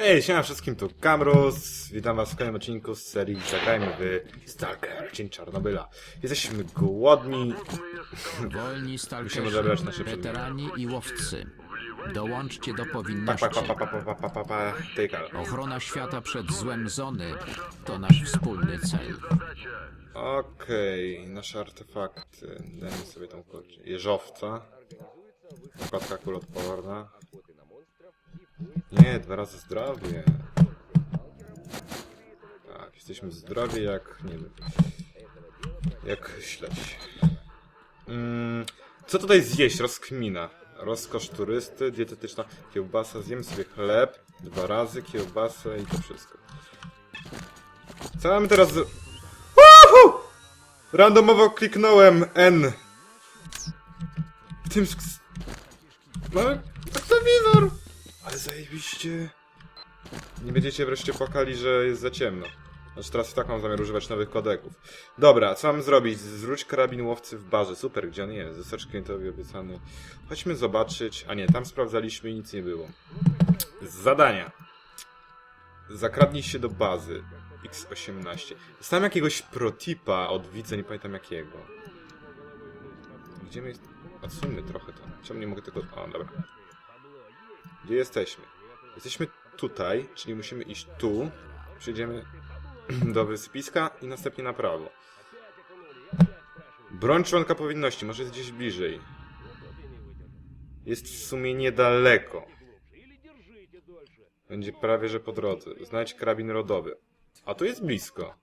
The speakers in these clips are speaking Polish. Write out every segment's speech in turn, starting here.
Hej, siema wszystkim, tu Kamrus. Witam was w kolejnym odcinku z serii Zagrajmy w Stalker, Cień Czarnobyla. Jesteśmy głodni. Wolni Musimy zabrać stalkerzy, nasze weterani i łowcy. Dołączcie do Pa, powinności. pa, pa, pa, pa, pa, pa, pa, pa, tykal. Ochrona świata przed złem Zony to nasz wspólny cel. Okej, nasze artefakty. Dajmy sobie tą kolczę. Jeżowca. Wpadka kulotporna. Nie, dwa razy zdrowie. Tak, jesteśmy zdrowi jak, nie wiem, jak śledź. Mm, co tutaj zjeść? Rozkmina. Rozkosz turysty, dietetyczna kiełbasa. Zjemy sobie chleb, dwa razy kiełbasę i to wszystko. Co mamy teraz... Woohoo! Randomowo kliknąłem N. W tym... No, aktywizor! Ale zajebiście... Nie będziecie wreszcie płakali, że jest za ciemno. Znaczy teraz i tak mam zamiar używać nowych kodeków. Dobra, co mam zrobić? Zwróć karabin łowcy w barze. Super, gdzie on jest? Zostać klientowi obiecany. Chodźmy zobaczyć. A nie, tam sprawdzaliśmy i nic nie było. Zadania. Zakradnij się do bazy. X18. Dostałem jakiegoś protipa od widza, nie pamiętam jakiego. Gdzie my. Odsuńmy trochę to. Czemu nie mogę tego... O, dobra. Gdzie jesteśmy? Jesteśmy tutaj, czyli musimy iść tu. Przejdziemy do wysypiska i następnie na prawo. Broń członka powinności, może jest gdzieś bliżej. Jest w sumie niedaleko. Będzie prawie, że po drodze. Znajdź karabin rodowy. A tu jest blisko.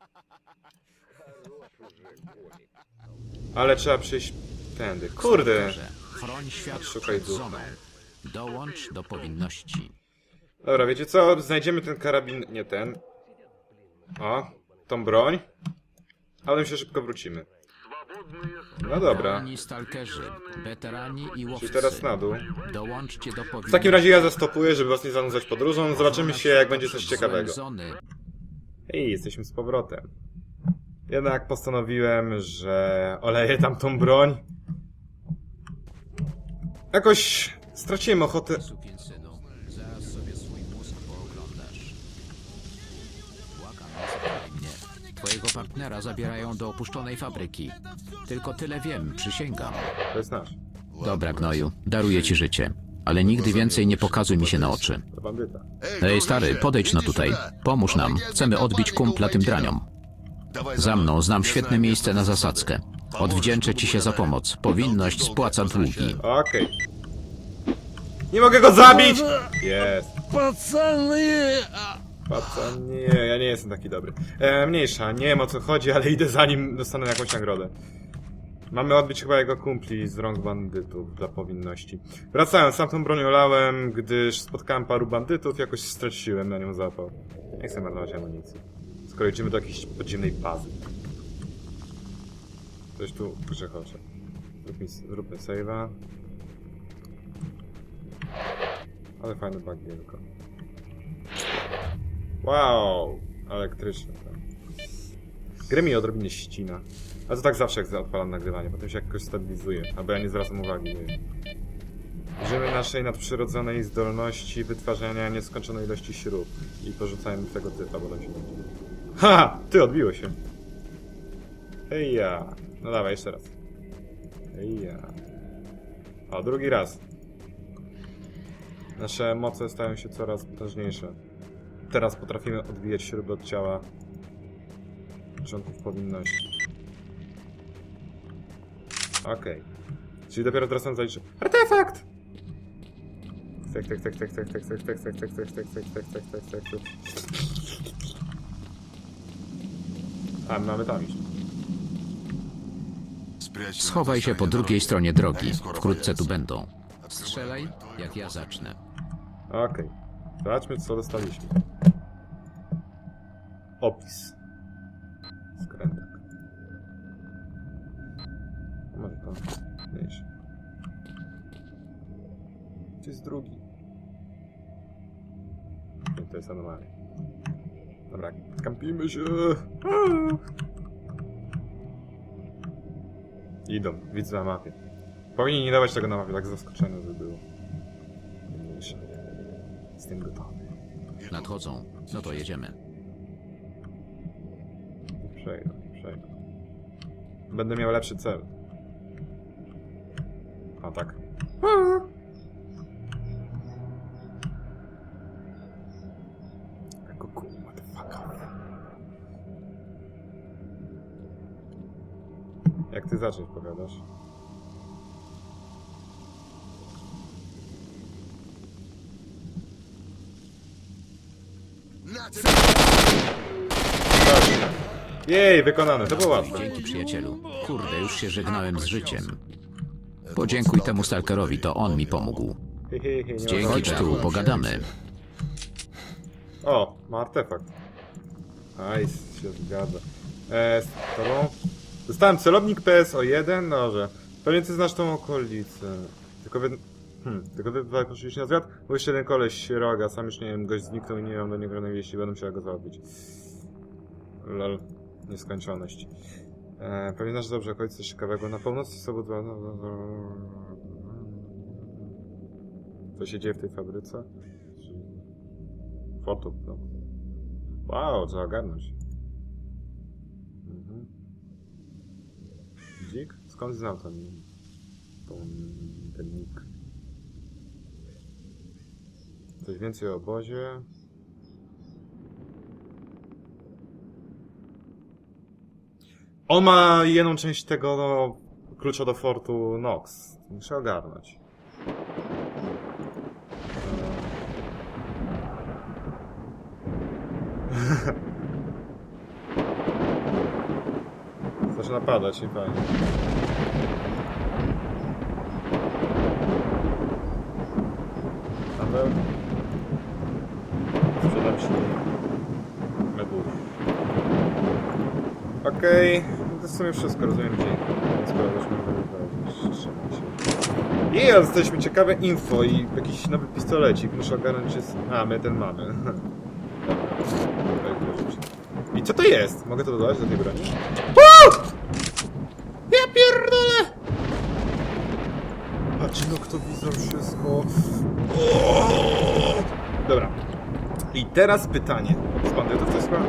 Ale trzeba przejść tędy. Kurde! Szukaj ducha. Dołącz do powinności. Dobra, wiecie co? Znajdziemy ten karabin, nie ten. O, tą broń. Ale my się szybko wrócimy. No dobra. Stalkerzy, weterani i łowcy. Czyli teraz na dół. Dołączcie do powinności. W takim razie ja zastopuję, żeby was nie zanudzać podróżą. Zobaczymy się, jak będzie coś ciekawego. Zony. Hej, jesteśmy z powrotem. Jednak postanowiłem, że oleję tamtą broń. Jakoś straciłem ochotę. Sukinsynu, zaraz sobie swój mózg pooglądasz. Błagam, nie zabieraj mnie. Twojego partnera zabierają do opuszczonej fabryki. Tylko tyle wiem, przysięgam. To jest nasz. Dobra, gnoju, daruję ci życie. Ale nigdy więcej nie pokazuj mi się na oczy. To bandyta. Ej, stary, podejdź no tutaj. Pomóż nam. Chcemy odbić kumpla tym draniom. Za mną znam świetne miejsce na zasadzkę. Odwdzięczę ci się za pomoc. Powinność spłaca długi. Okej. Nie mogę go zabić! Jest. Pacany! Paca, nie, ja nie jestem taki dobry. E, mniejsza, nie wiem o co chodzi, ale idę zanim dostanę jakąś nagrodę. Mamy odbić chyba jego kumpli z rąk bandytów dla powinności. Wracając, sam tą bronią lałem, gdyż spotkałem paru bandytów, jakoś straciłem na nią zapał. Nie chcę marnować amunicji. Skoro idziemy do jakiejś podziemnej bazy. Coś tu grzechocze. Zróbmy, zróbmy save'a. Ale fajne bagienko. Wow! Elektryczne. Tak. Gry mi odrobinę ścina. A to tak zawsze jak odpalam nagrywanie, potem się jakoś stabilizuje. Albo ja nie zwracam uwagi, nie. Użyjemy naszej nadprzyrodzonej zdolności wytwarzania nieskończonej ilości śrub i porzucajmy tego typa, bo tam się. Ha! Ty odbiło się. Hej ja. No dawaj, jeszcze raz. Hej ja. O, drugi raz. Nasze moce stają się coraz potężniejsze. Teraz potrafimy odbijać śruby od ciała członków powinności. Okej. Czyli dopiero teraz nam zaliczy. Artefakt! Tak, tak, tak, tak, tak, tak, tak, tak, tak, tak, tak, tak, tak, tak, tak, tak, tak, tak. A, my mamy tam iść. Schowaj się po drugiej stronie drogi. Wkrótce tu będą. Strzelaj, jak ja zacznę. Okej. Zobaczmy, co dostaliśmy. Opis. Skrętak. Może to mniejsze. Gdzie jest drugi? Nie, to jest anomalia. Dobra, kampimy się. Idą, widzę na mapie. Powinni nie dawać tego na mapie, tak zaskoczone by było. Mniejsze. Jestem gotowy. Nadchodzą. No to jedziemy. Przejdę, przejdę. Będę miał lepszy cel. A tak. Jako cool. Jak ty zacząć powiadasz? Dobrze. Jej, wykonane, to było łatwe. Dzięki przyjacielu. Kurde, już się żegnałem z życiem. Podziękuj temu stalkerowi, to on mi pomógł. Hi, hi, hi, nie ma Dzięki. Czu, pogadamy. O, ma artefakt. Nice, się zgadza. E, z tobą? Dostałem celownik PSO1, dobrze. Pewnie ty znasz tą okolicę. Tylko wy... Hmm, tylko wy dwaj poszliście na zwiat? Bo jeszcze jeden koleś roga, sam już nie wiem, gość zniknął i nie mam do niego żadnej wieści, będę musiał go zabić. Lol, nieskończoność. E, dobrze okolice ciekawego. Na północy są dwa... Co się dzieje w tej fabryce? Foto, no. Wow, trzeba ogarnąć. Mhm. Dzik? Skąd znał ten... tą, ten nick? Coś więcej o obozie? On ma jedną część tego no, klucza do fortu Nox. Muszę ogarnąć. Zaczyna padać, nie fajnie. Paweł? Okej, no to w sumie wszystko, rozumiem, dzięki. Sprawdzasz się. I jesteśmy ciekawe info i jakiś nowy pistolecik. Muszę ogarnąć, czy jest... A, my ten mamy. I co to jest? Mogę to dodać do tej broni? Woo! Ja pierdolę! Patrz, noktowizor, wszystko. O! Dobra. I teraz pytanie. Z bandytów to jest chyba...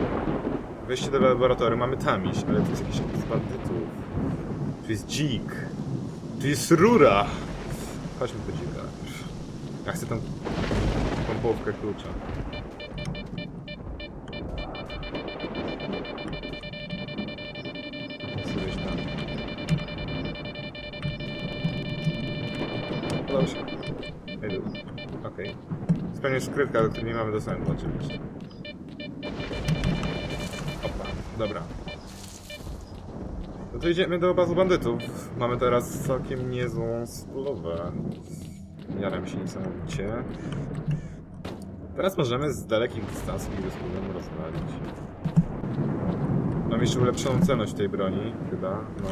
Wejście do laboratorium, mamy tam iść, ale to jest jakiś z bandytów. Tu jest dzik. Tu jest rura. Chodźmy do dzika. Ja chcę tą, tą połówkę klucza. Tam. Dobra. Okej. Spełnię skrytka, do której nie mamy dostępu oczywiście. Dobra. No to idziemy do bazy bandytów. Mamy teraz całkiem niezłą spulowę. Jaram się niesamowicie. Teraz możemy z dalekich dystansów i bez rozwalić. Mam jeszcze ulepszoną celność tej broni, chyba, no.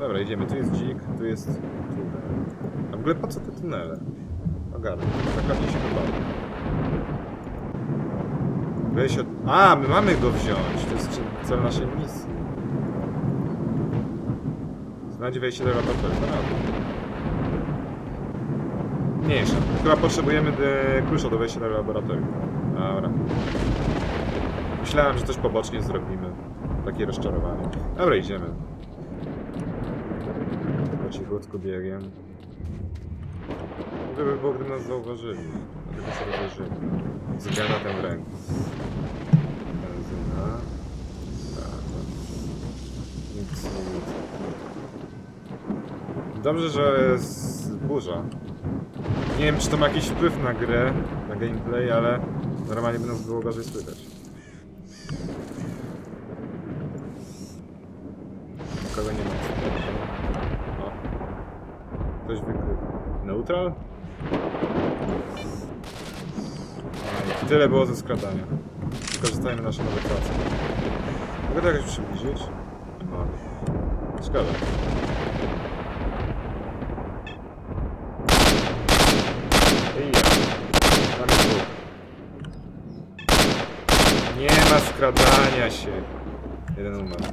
Dobra, idziemy. Tu jest dzik, tu jest tunel. A w ogóle po co te tunele? Ogarnę. Zakładnie się chyba. Weź od... A, my mamy go wziąć. To jest cel naszej misji. Znajdź wejście do laboratorium. Mniejsza. Chyba potrzebujemy de... klucza do wejścia do laboratorium. Dobra. Myślałem, że coś pobocznie zrobimy. Takie rozczarowanie. Dobra, idziemy. Po cichutku biegiem. Gdyby było, gdyby nas zauważyli. Gdyby się rozejrzyli. Z granatem w ręku. Benzyna. Nic nie widzę. Dobrze, że jest burza. Nie wiem, czy to ma jakiś wpływ na grę, na gameplay, ale normalnie by nas było gorzej słychać. Nikogo nie ma. O. Ktoś wykrył. Neutral? Tyle było ze skradania. Wykorzystajmy nasze nowe prace. Mogę to jakoś przybliżyć? No. Szkoda. I ja. Dwóch. Nie ma skradania się. Jeden umarł.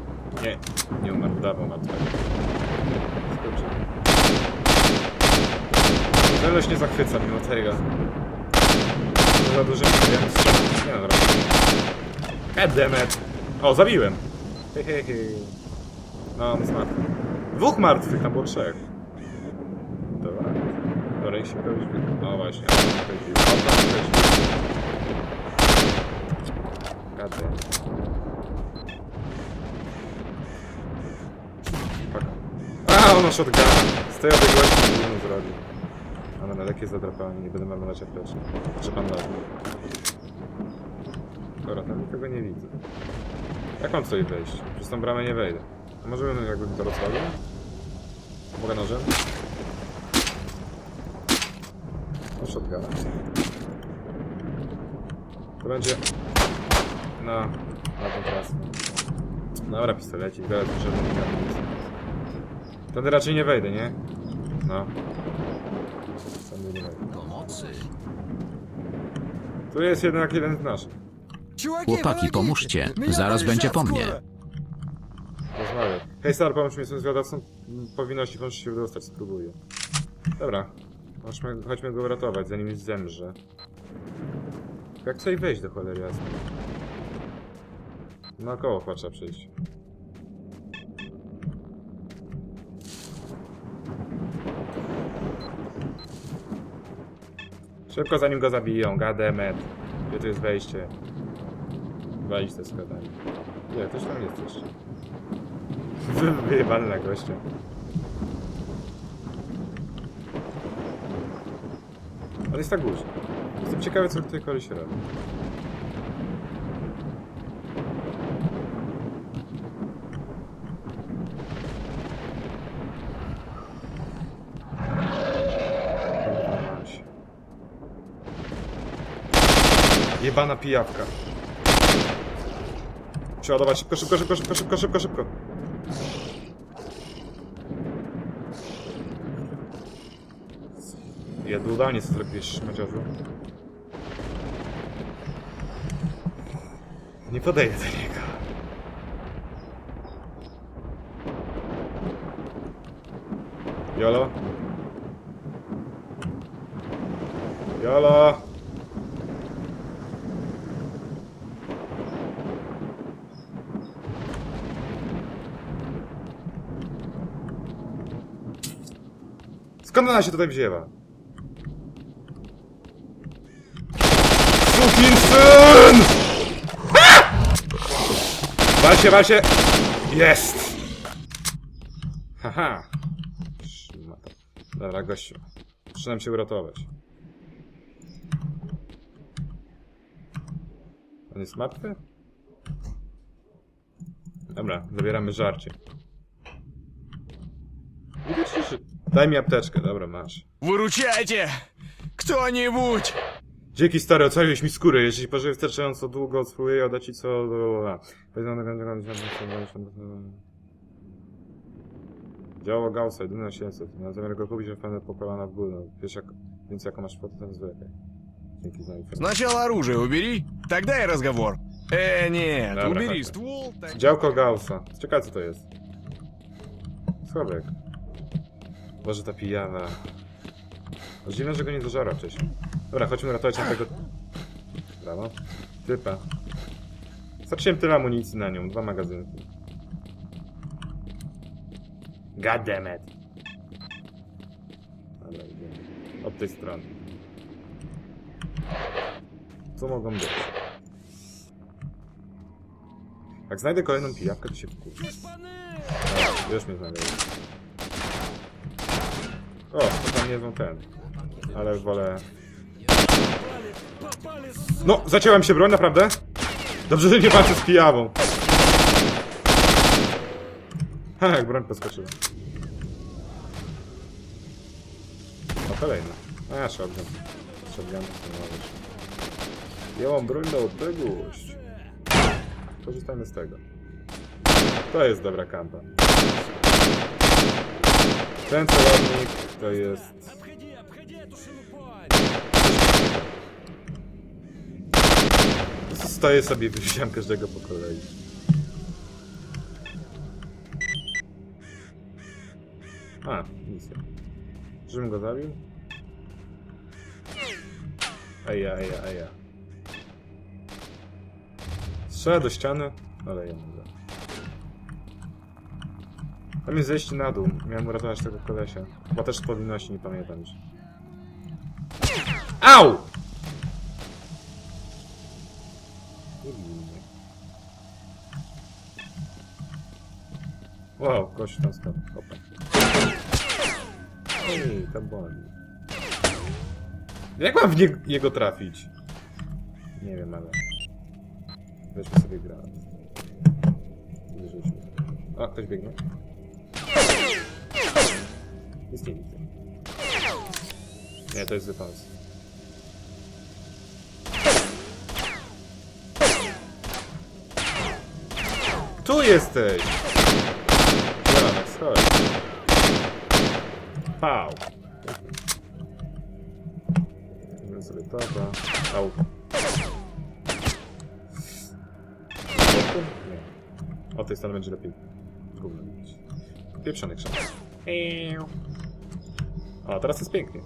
Nie, nie umarł, dawał martwego. Skoczył. Celność nie zachwyca mimo tego. Za dużo nie wiem, strzelam. Nie no, dobra. Edemet. O, zabiłem. Hej, hej, hej. No, on jest martwy. Dwóch martwych, tam było trzech. Dobra. Dobra, się kogoś wy... O właśnie, kogoś wy- o, tam Gadaj. Fuck. A, ono shotgun. Z tej odległości nie zrobił. A na lekkie zadrapanie, nie będę marnować apteczki. Czy pan da? Dobra, tam nikogo nie widzę. Jak mam tutaj wejść? Przez tą bramę nie wejdę. A może bym jakbym to rozwalił? Mogę nożem? No, shotgun. To będzie... No, na tą trasę. Dobra, pistolecik, teraz żeby nie Wtedy raczej nie wejdę, nie? No. Pomocy. Tu jest jednak jeden z naszych. Chłopaki, pomóżcie. Zaraz będzie po mnie. Rozmawiam. Hej star, pomóż mi, jestem zwiadowcą powinności, możesz się wydostać, spróbuję. Dobra. Chodźmy, chodźmy go uratować, zanim zemrze. Jak tutaj wejść do cholery jasnej? Naokoło trzeba przejść. Szybko zanim go zabiją, gademet. Gdzie tu jest wejście? Walić te składanie. Nie, ktoś tam jest jeszcze. Wy- Wyjebany na gościa. On jest na górze. Jestem ciekawy, co tutaj koleś robi. Jebana pijawka. Przeładować szybko, szybko, szybko, szybko, szybko, szybko, szybko. Jadłodanie co zrobiłeś, szmaciarzu? Nie podejdę do niego. Jolo? Jolo? Skąd ona się tutaj wzięła? Sukinsyn! Wal się, wal się! Jest! Haha. Dobra, gościu. Trzymam się uratować. On jest martwy? Dobra, zabieramy żarcie. Widać, że... Daj mi apteczkę, dobra, masz. Wyrучайте! Кто-нибудь! Dzięki stary, ocaliłeś mi skórę. Jeśli pożyję wystarczająco długo, spróbuję oddać ci co... Działo Gaussa, jedyne 800. Na zamiar go kupić, że fajne po kolana w górę. No, Wiesz jak... Więc jaką masz kwotę, ten zwykle. Dzięki za informację. Сначала оружие убери, тогда и разговор. Э, нет, Dobra, убери chodźmy. ствол, так... Działko Gaussa. Ciekawe co to jest. Schowek. Boże ta pijawa. No Dziwne, że go nie dożarła wcześniej. Dobra, chodźmy ratować tego... Brawo. Typa. Zacząłem tyle amunicji na nią, dwa magazynki. Goddammit. Dobra, idziemy. Od tej strony. Co mogą być? Jak znajdę kolejną pijawkę, to się wkurzę. Już mnie znaleźli. O, to tam są ten. Ale wolę... No, zacięłam się broń, naprawdę? Dobrze, że nie walczę z pijawą. Ha, jak broń poskoczyła. O, kolejny. A, shotgun. Shotgun być. Ja mam broń na odległość. Korzystajmy z tego. To jest dobra kampa. Ten celownik to jest... Stoję sobie i każdego po kolei. A, misja. Żebym go zabił? Eja, eja, eja. Strzelę do ściany, ale ja mogę. Tam jest zejście na dół. Miałem uratować tego kolesia. Chyba też z powinności, nie pamiętam już. Au! Wow, gość tam spadł. Hopa. Ej, to boli. Jak mam w nie trafić? Nie wiem, ale... Weźmy sobie granat. Wyrzućmy. A, ktoś biegnie. Nic nie widzę. Nie, to jest wypas. Tu jesteś! Granat, chodź. Pał. Weźmy sobie to. Au. Nie. O tej będzie lepiej. Gówno mieć. Pieprzony. O, teraz jest pięknie.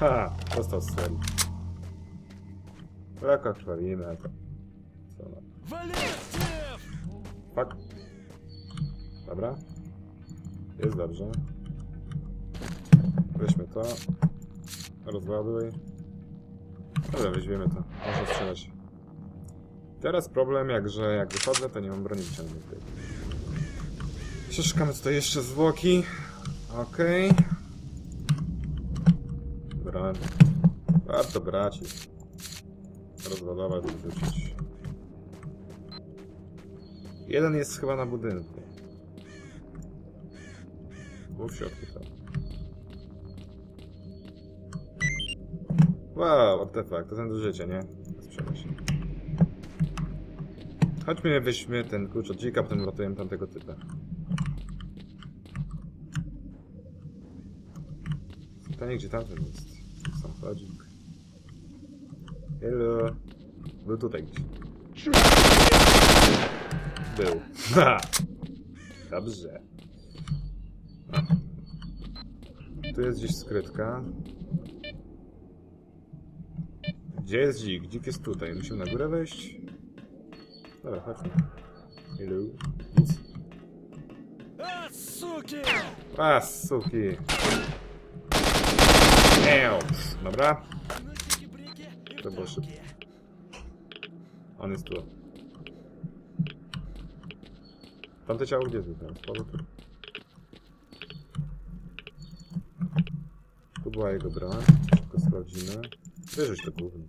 Ha, dostał strzeli. Lekko krwawimy, to... Co no. Fuck. Dobra. Jest dobrze. Weźmy to. Rozładuj. Dobra, weźmiemy to. Można strzelać. Teraz problem, jak że jak wychodzę, to nie mam broni wyciągniętej. Przeszukamy tutaj jeszcze zwłoki. Okej. Broń. Warto brać i rozładować wyrzucić. Jeden jest chyba na budynku. Był w środku tam. Wow, fuck, to ten do życia, nie? Sprzeda się. Chodźmy, weźmy ten klucz od dzika, potem ratujemy tamtego typa. Pytanie, gdzie tamten jest? Samochodzik. Hello. Był tutaj gdzieś. Był. Ha! Dobrze. A. Tu jest gdzieś skrytka. Gdzie jest dzik? Dzik jest tutaj. Musimy na górę wejść. Dobra, chodźmy. Hello. Nic. A, suki! Eł. Dobra. To było szybko. On jest tu. Tamte ciało gdzie jest teraz? Powrót. Tu była jego broń. Szybko sprawdzimy. Wyrzuć to gówno.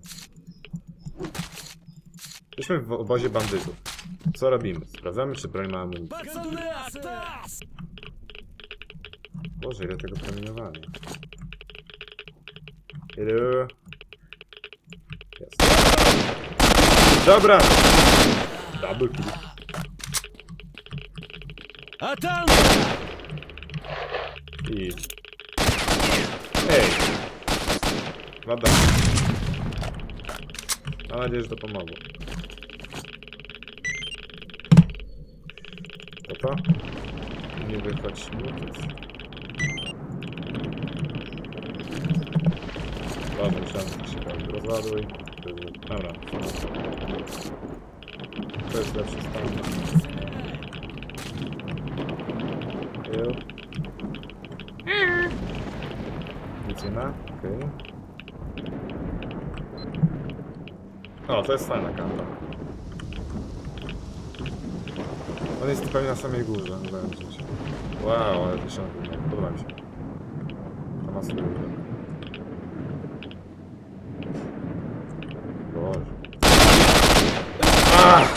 Jesteśmy w obozie bandytów. Co robimy? Sprawdzamy, czy broń ma amunicję. Boże, ile tego promieniowania. Hello. Jest. Dobra! Double kill. I... Ej! Wada. Mam nadzieję, że to pomogło. To to? Nie wychodź nic. Dobra, myślałem, że się robi. Rozładuj. Dobra. To jest lepszy stan. Nie ma? Okej. O, to jest fajna kampa. On jest pewnie na samej górze, wydaje mi się. Wow, ale to się podoba mi się. To ma sobie. Boże. Ah!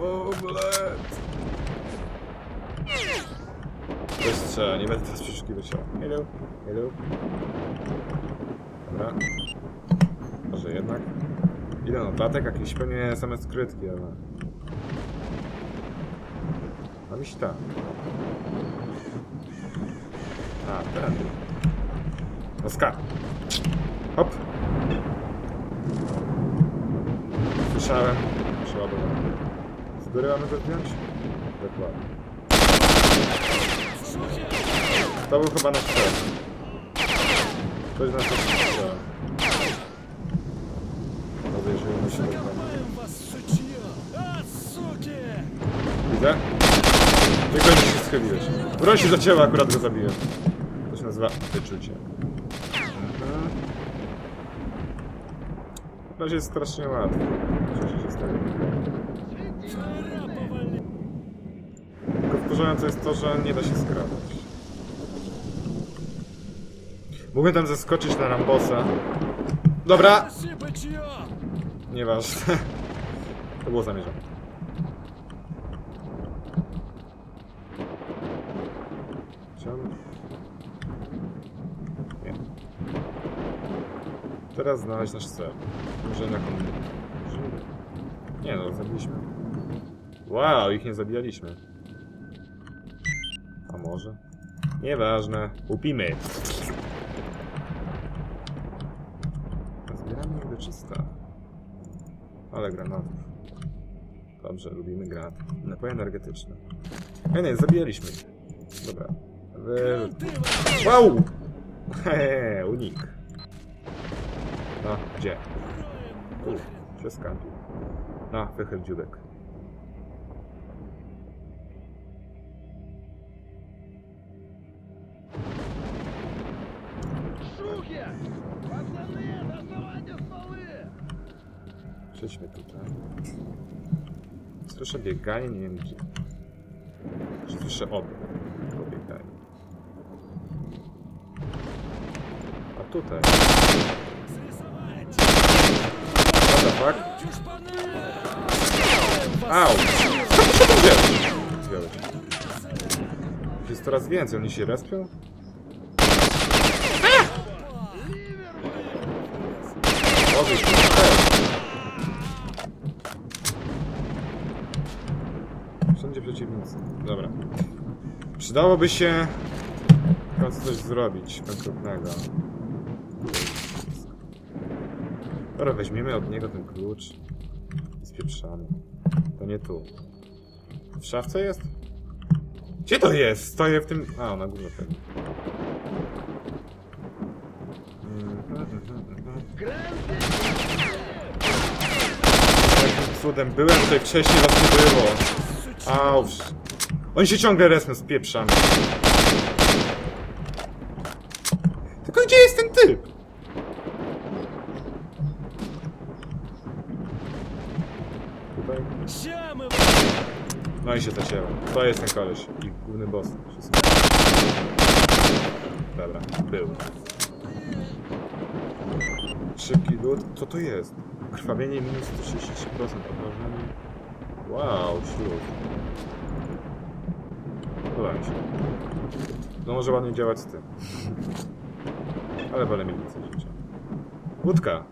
O, bled! Bez strzela, nie będę teraz przeszukiwać ciała. Hello, hello. Dobra. Może jednak. Ile notatek? Jakieś pewnie same skrytki, ale... Mam iść tam. A, ten. Oskar. Hop. Słyszałem. Przeładowałem. Z góry mamy go zdjąć? Dokładnie. To był chyba nasz cel. Ktoś nas opuszcza. Podejrzewam się Widzę? Tylko nie się schyliłeś. Broń się za zacięła, akurat go zabiłem. To się nazywa wyczucie. Mhm. No się strasznie łatwo. Cieszę się z tego. wkurzające jest to, że nie da się skrapać. Mógłbym tam zaskoczyć na Rambosa. Dobra! Nieważne. To było zamierzone. Chciałem... Nie. Teraz znaleźć nasz cel. Może na komunikację. Nie no, zabiliśmy. Wow, ich nie zabijaliśmy. Może? Nieważne. Upimy. Zbieramy do czysta. Ale granatów. Dobrze, lubimy granaty. Napoje energetyczne. Nie, nie, zabijaliśmy. Dobra. Wy... Wow! Hehe, unik. No, gdzie? Tu, się skampił. No, wychyl dziubek. Przejdźmy tutaj. Słyszę bieganie, nie wiem gdzie. Słyszę obie. Pobieganie. A tutaj. What the fuck? Au! Co to się tam dzieje? Jest coraz więcej, oni się respią? Jest? Wszędzie przeciwnicy. Dobra. Przydałoby się końcu coś zrobić konkretnego. Dobra, weźmiemy od niego ten klucz i spieprzamy. To nie tu. W szafce jest? Gdzie to jest? Stoję w tym... A, na górze pewnie. Mhm, mhm, mhm. Jakim cudem byłem tutaj wcześniej, was nie było. Auż. Oni się ciągle resną z pieprzami. Tylko gdzie jest ten typ? No i się zacięłem. To jest ten koleś i główny boss. Dobra, był. Co to jest? Krwawienie minus 133%. Obrażenie. Wow, śluz. Podoba mi się. No może ładnie działać z tym. Ale wolę mieć więcej życia. Łódka.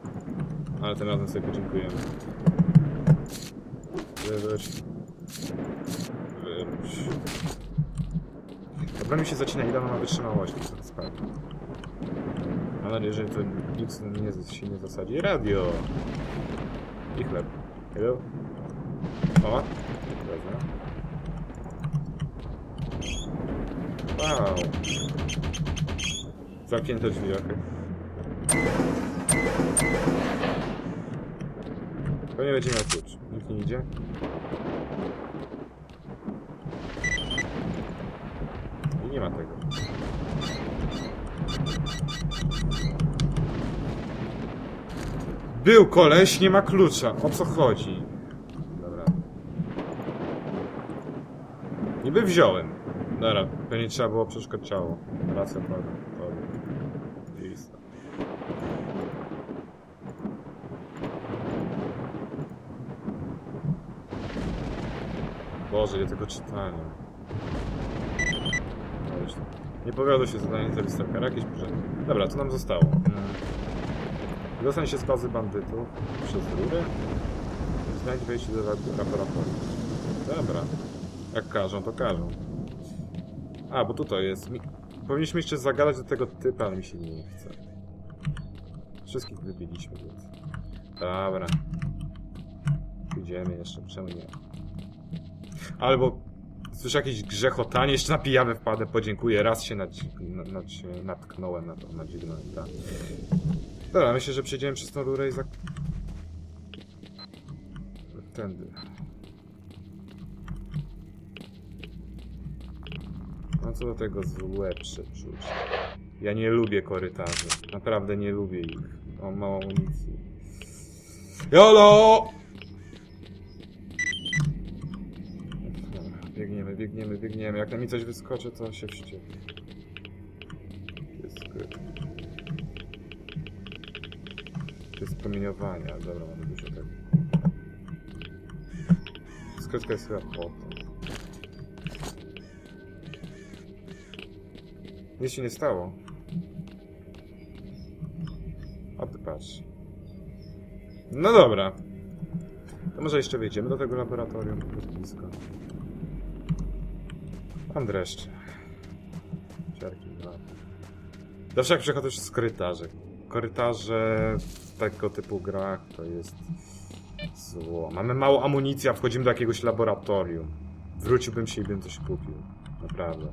Ale tym razem sobie podziękujemy. Wyrzuć. Wyrzuć. Dobra mi się zacina ile ona ma wytrzymałości. To spadnie. Nadzieję, że to nic nie, się nie zasadzi. Radio. I chleb. Hello? O. Wezmę. Wow. Zamknięte drzwi, okej. Pewnie będzie miał klucz. Nikt nie idzie. I nie ma tego. Był koleś, nie ma klucza. O co chodzi? Dobra. Niby wziąłem. Dobra, pewnie trzeba było przeszukać ciało. Racja, prawda. Boże, ile tego już Nie powiodło się zadanie za wystawkę. Jakieś porządki. Dobra, co nam zostało? Dostań się z bazy bandytów przez rurę. Znajdź wejście do lab- laboratorium. Dobra. Jak każą, to każą. A, bo tutaj jest. Powinniśmy jeszcze zagadać do tego typa, ale mi się nie chce. Wszystkich wybiliśmy, więc. Dobra. Idziemy jeszcze, czemu nie? Albo Słyszę jakieś grzechotanie, jeszcze na pijawę wpadę, podziękuję. Raz się nadzi- na, na, się natknąłem na to, nadźwignąłem, tak. Dobra, myślę, że przejdziemy przez tą rurę i zak... Tędy. No co do tego złe przeczucie. Ja nie lubię korytarzy. Naprawdę nie lubię ich. Mam mało amunicji. JOLO! Biegniemy, biegniemy, biegniemy. Jak na mi coś wyskoczy, to się wścieknie. Jest skryt. To ale dobra, mamy dużo tego. Skrytka jest chyba potem. Nic się nie stało. A ty patrz. No dobra. To może jeszcze wejdziemy do tego laboratorium, to jest blisko. Mam dreszcze. Ciarki dwa. Zawsze jak przechodzę przez korytarze. Korytarze tego typu grach to jest zło. Mamy mało amunicji, a wchodzimy do jakiegoś laboratorium. Wróciłbym się i bym coś kupił. Naprawdę.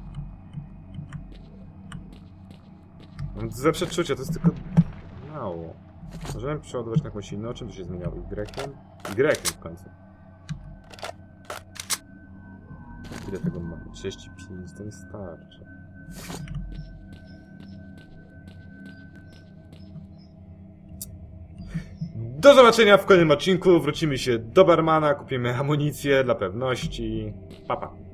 Mam złe przeczucie, to jest tylko mało. Możemy przeładować na jakąś inną, czym to się zmieniało? Y? Y w końcu. Ile tego mamy? 35, to nie starczy. Do zobaczenia w kolejnym odcinku. Wrócimy się do barmana, kupimy amunicję dla pewności. Pa, pa.